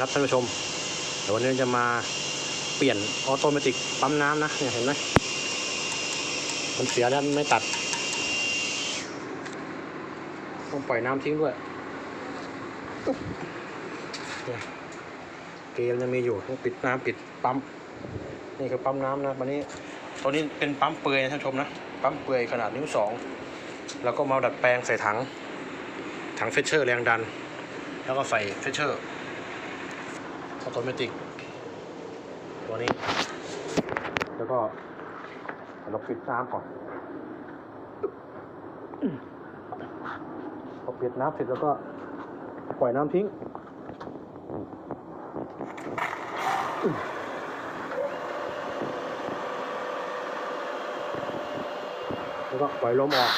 ครับท่านผู้ชมเดี๋ยววันนี้จะมาเปลี่ยนออโตเมติกปั๊มน้ำนะเนี่ยเห็นไหมมันเสียแล้วมันไม่ตัด ต้องปล่อยน้ำทิ้งด้วยเนี่ยเกมยังมีอยู่ต้องปิดน้ำปิดปั๊มนี่คือปั๊มน้ำนะวันนี้ตัวนี้เป็นปั๊มเปลือยนะท่านผู้ชมนะปั๊มเปลือยขนาดนิ้วสองแล้วก็มาดัดแปลงใส่ถังถังเฟชเชอร์แรงดัน แล้วก็ใส่เฟชเชอร์ ออโตเมติกตัวนี้ แล้วก็เราปิดน้ำก่อนพอปิดน้ำเสร็จแล้วก็ปล่อยน้ำทิ้งแล้วก็ปล่อยลมออก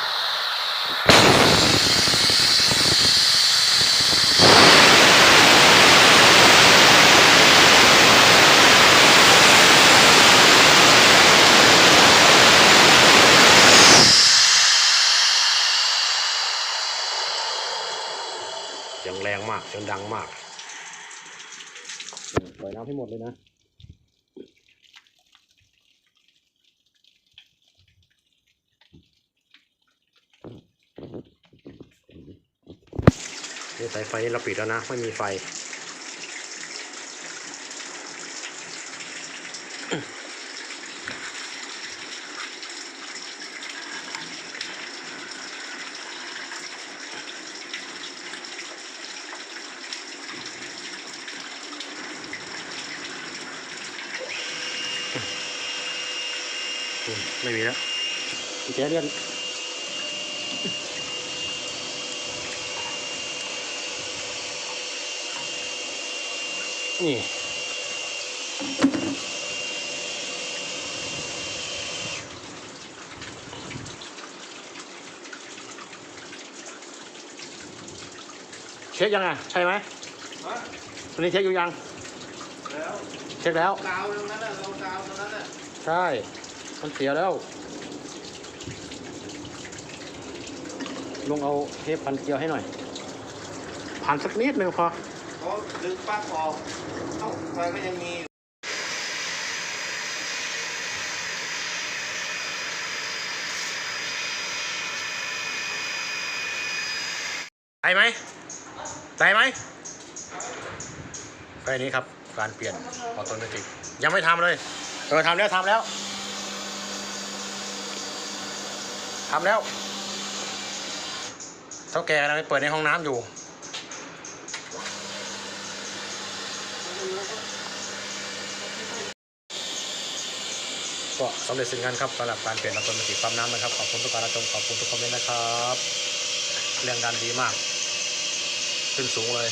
เสียงแรงมากเสียงดังมากปล่อยน้ำให้หมดเลยนะนี่สายไฟนี่เราปิดแล้วนะ ไม่มีไฟ ไม่มีแล้วกุญแจเลื่อนนี่เช็คยังอะใช่ไหมฮะวันนี้เช็คอยู่ยัง แล้ว เช็คแล้ว กาวตรงนั้นน่ะเรากาวตรงนั้นน่ะ ใช่ มันเสียแล้ว ลงเอาเทปพันเกลียวให้หน่อยพันสักนิดหนึ่งพอเขาดึงปลั๊กออกเอ้าไฟก็ยังมีอยู่ได้ไหมได้ไหมก็อันนี้ครับ การเปลี่ยนออโตเมติกยังไม่ทำเลย เออทำแล้วทำแล้ว ทำแล้วเท่าแก่กำลังไปเปิดในห้องน้ำอยู่ก็สำเร็จสิ่งงานครับสำหรับการเปลี่ยนออโตเมติกปั๊มน้ำนะครับ ขอบคุณทุกการรับชมขอบคุณทุกคอมเมนต์นะครับแรงดันดีมาก ขึ้นสูงเลย